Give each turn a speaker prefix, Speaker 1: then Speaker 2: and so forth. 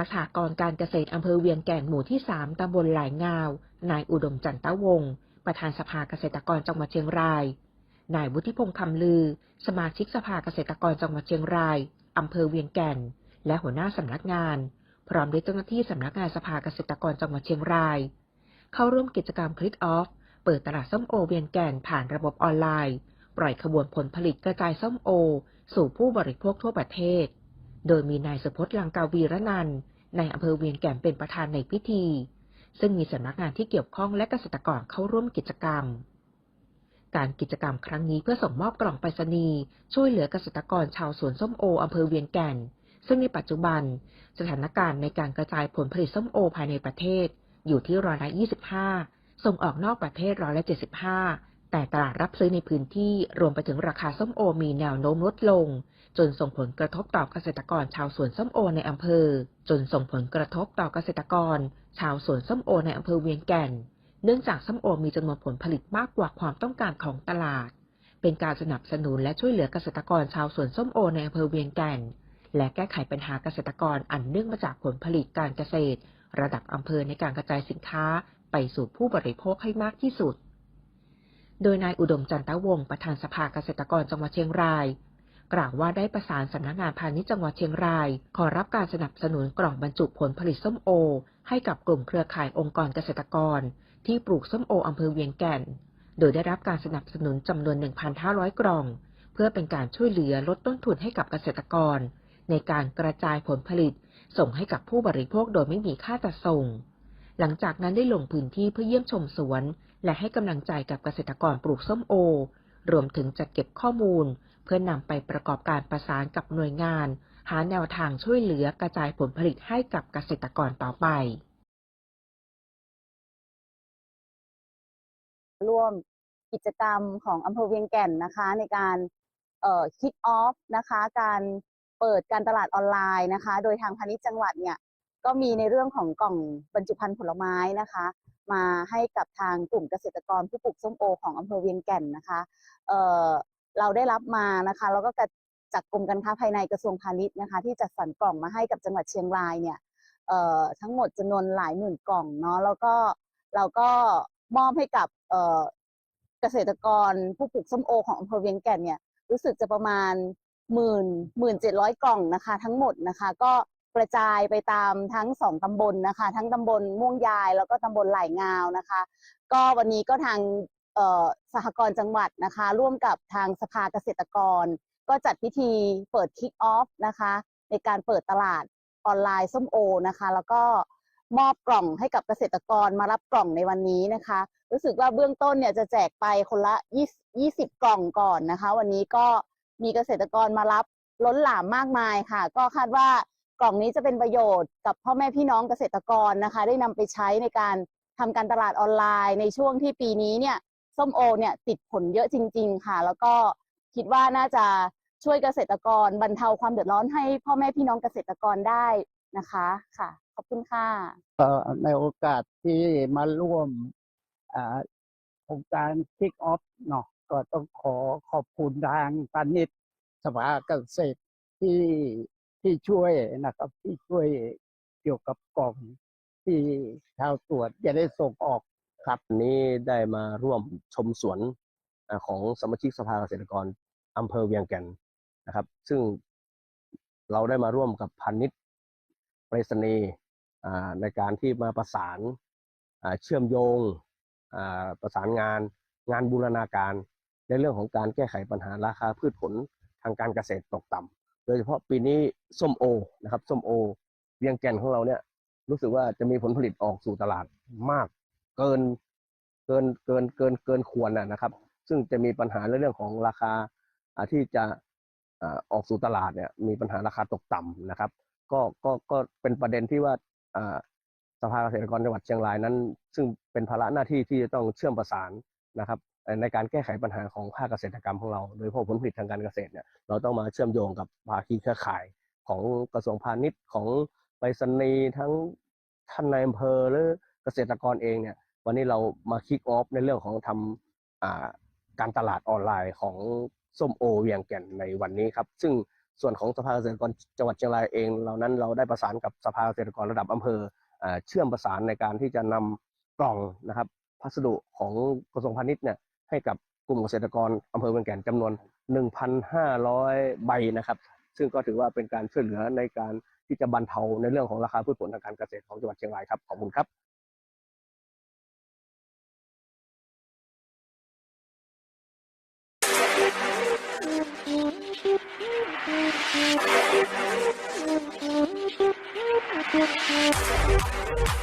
Speaker 1: ณะสหกรณ์การเกษตรอำเภอเวียงแก่นหมู่ที่ 3ตำบลหลายงาว นายอุดมจันตะวงศ์ประธานสภาเกษตรกรจังหวัดเชียงราย นายวุฒิพงษ์คำลือ สมาชิกสภาเกษตรกรจังหวัดเชียงรายอำเภอเวียงแก่น และหัวหน้าสำนักงาน พร้อมด้วยเจ้าหน้าที่สำนักงานสภาเกษตรกรจังหวัดเชียงราย เข้าร่วมกิจกรรมคลิกออฟ เปิดตลาดส้มโอเวียงแก่นผ่านระบบออนไลน์ ปล่อยขบวนผลผลิตกระจายส้มโอ สู่ผู้บริโภคทั่วประเทศ โดยมีนายสุพจน์ลังกาวีรนันในอำเภอเวียงแก่นเป็นประธานในพิธี ซึ่งมีสำนักงานที่เกี่ยวข้องและเกษตรกรเข้าร่วมกิจกรรม การกิจกรรมครั้งนี้เพื่อส่งมอบกล่องไปรษณีย์ช่วยเหลือเกษตรกรชาวสวนส้มโออำเภอเวียงแก่น ซึ่งในปัจจุบัน สถานการณ์ในการกระจายผลผลิตส้มโอภายในประเทศ อยู่ที่ร้อยละ25ส่งออกนอกประเทศร้อยละ75 แต่ตลาดรับซื้อในพื้นที่รวมไปถึงราคาส้มโอมีแนวโน้มลดลง จนส่งผลกระทบต่อเกษตรกรชาวสวนส้มโอในอำเภอ จนส่งผลกระทบต่อเกษตรกร ชาวสวนส้มโอในอำเภอเวียงแก่น เนื่องจากส้มโอมีจำนวนผลผลิตมากกว่าความต้องการของตลาด เป็นการสนับสนุนและช่วยเหลือเกษตรกรชาวสวนส้มโอในอำเภอเวียงแก่น และแก้ไขปัญหาเกษตรกรอันเนื่องมาจากผลผลิตการเกษตร ระดับอำเภอในการกระจายสินค้า ไปสู่ผู้บริโภคให้มากที่สุด โดยนายอุดมจันตะวงประธานสภาเกษตรกรจังหวัดเชียงราย กล่าวว่าได้ประสานสำนักงานพาณิชย์จังหวัดเชียงราย ขอรับการสนับสนุนกล่องบรรจุผลผลิตส้มโอ ให้กับกลุ่มเครือข่ายองค์กรเกษตรกร ที่ปลูกส้มโออำเภอเวียงแก่น โดยได้รับการสนับสนุนจำนวน 1,500 กล่อง เพื่อเป็นการช่วยเหลือลดต้นทุนให้กับเกษตรกร ในการกระจายผลผลิต ส่งให้กับผู้บริโภคโดยไม่มีค่าจัดส่งหลังจากนั้นได้ลงพื้นที่เพื่อเยี่ยมชมสวน และให้กำลังใจกับเกษตรกรปลูกส้มโอ รวมถึงจัดเก็บข้อมูล เพื่อนำไปประกอบการประสานกับหน่วยงาน หาแนวทางช่วยเหลือกระจายผลผลิตให้กับเกษตรกรต่อไป
Speaker 2: ร่วมกิจกรรมของอำเภอเวียงแก่นนะคะ ในการคิกออฟนะคะ การเปิดการตลาดออนไลน์นะคะ โดยทางพาณิชย์จังหวัดเนี่ย ก็มีในเรื่องของกล่องบรรจุภัณฑ์ผลไม้นะคะ มาให้กับทางกลุ่มเกษตรกรผู้ปลูกส้มโอของอำเภอเวียงแก่นนะคะเอ่อเราได้รับมานะคะแล้วก็จากกรมการค้าภายในกระทรวงพาณิชย์นะคะ ที่จัดสรรกล่องมาให้กับจังหวัดเชียงรายเนี่ยเอ่อทั้งหมดจำนวนหลายหมื่นกล่องเนาะแล้วก็เราก็มอบให้กับเอ่อเกษตรกรผู้ปลูกส้มโอของอำเภอเวียงแก่นเนี่ยรู้สึกจะประมาณหมื่นหมื่นเจ็ดร้อยกล่องนะคะ ทั้งหมดนะคะ ก็ กระจายไปตามทั้งสองตำบลนะคะ ทั้งตำบลม่วงยายแล้วก็ตำบลไหลงาวนะคะ ก็วันนี้ก็ทางเออสหกรณ์จังหวัดนะคะ ร่วมกับทางสภาเกษตรกร ก็จัดพิธีเปิดคิกออฟนะคะ ในการเปิดตลาดออนไลน์ส้มโอนะคะ แล้วก็มอบกล่องให้กับเกษตรกรมารับกล่องในวันนี้นะคะ รู้สึกว่าเบื้องต้นเนี่ยจะแจกไปคนละ 20 กล่องก่อนนะคะ วันนี้ก็มีเกษตรกรมารับล้นหลามมากมายค่ะ ก็คาดว่า กล่องนี้จะเป็นประโยชน์กับพ่อแม่พี่น้องเกษตรกรนะคะ ได้นำไปใช้ในการทำการตลาดออนไลน์ ในช่วงที่ปีนี้เนี่ยส้มโอเนี่ยติดผลเยอะจริง ๆ ค่ะ แล้วก็คิดว่าน่าจะช่วยเกษตรกรบรรเทาความเดือดร้อนให้พ่อแม่พี่น้องเกษตรกรได้นะคะค่ะ ขอบคุณค่ะ
Speaker 3: ในโอกาสที่มาร่วมโครงการคิกออฟเนาะก็ต้องขอขอบคุณทางพาณิชย์สภาเกษตรที่ ที่ช่วยนะครับ ที่ช่วยเกี่ยวกับกล่องที่ชาวสวนจะได้ส่งออกครับ
Speaker 4: นี้ได้มาร่วมชมสวนของสมาชิกสภาเกษตรกรอำเภอเวียงแก่นนะครับ ซึ่งเราได้มาร่วมกับพันนิตไปรษณีย์ในการที่มาประสานเชื่อมโยงประสานงานงานบูรณาการในเรื่องของการแก้ไขปัญหาราคาพืชผลทางการเกษตรตกต่ำ โดยเฉพาะปีนี้ส้มโอนะครับส้มโอเวียงแก่นของเราเนี่ย รู้สึกว่าจะมีผลผลิตออกสู่ตลาดมาก เกินเกินเกินเกินเกินควรนะครับ ซึ่งจะมีปัญหาในเรื่องของราคาที่จะออกสู่ตลาดเนี่ยมีปัญหาราคาตกต่ำนะครับ ก็ก็ก็เป็นประเด็นที่ว่าสภาเกษตรกรจังหวัดเชียงรายนั้น ซึ่งเป็นภาระหน้าที่ที่จะต้องเชื่อมประสานนะครับ ในการแก้ไขปัญหาของภาคเกษตรกรรมของเรา โดยเฉพาะผลผลิตทางการเกษตรเนี่ยเราต้องมาเชื่อมโยงกับภาคีเครือข่ายของกระทรวงพาณิชย์ของไปรษณีย์ทั้งท่านนายอำเภอหรือเกษตรกรเองเนี่ยวันนี้เรามาคิกออฟในเรื่องของทำอ่าการตลาดออนไลน์ของส้มโอเวียงแก่นในวันนี้ครับ ซึ่งส่วนของสภาเกษตรกรจังหวัดเชียงรายเองเหล่านั้นเราได้ประสานกับสภาเกษตรกรระดับอำเภอเอ่อเชื่อมประสานในการที่จะนำกล่องนะครับพัสดุของกระทรวงพาณิชย์เนี่ย ให้กับกลุ่มเกษตรกรอำเภอเวียงแก่นจำนวน 1,500 ใบนะครับ ซึ่งก็ถือว่าเป็นการช่วยเหลือในการที่จะบรรเทาในเรื่องของราคาพืชผลทางการเกษตรของจังหวัดเชียงรายครับขอบคุณครับ
Speaker 5: Thank you.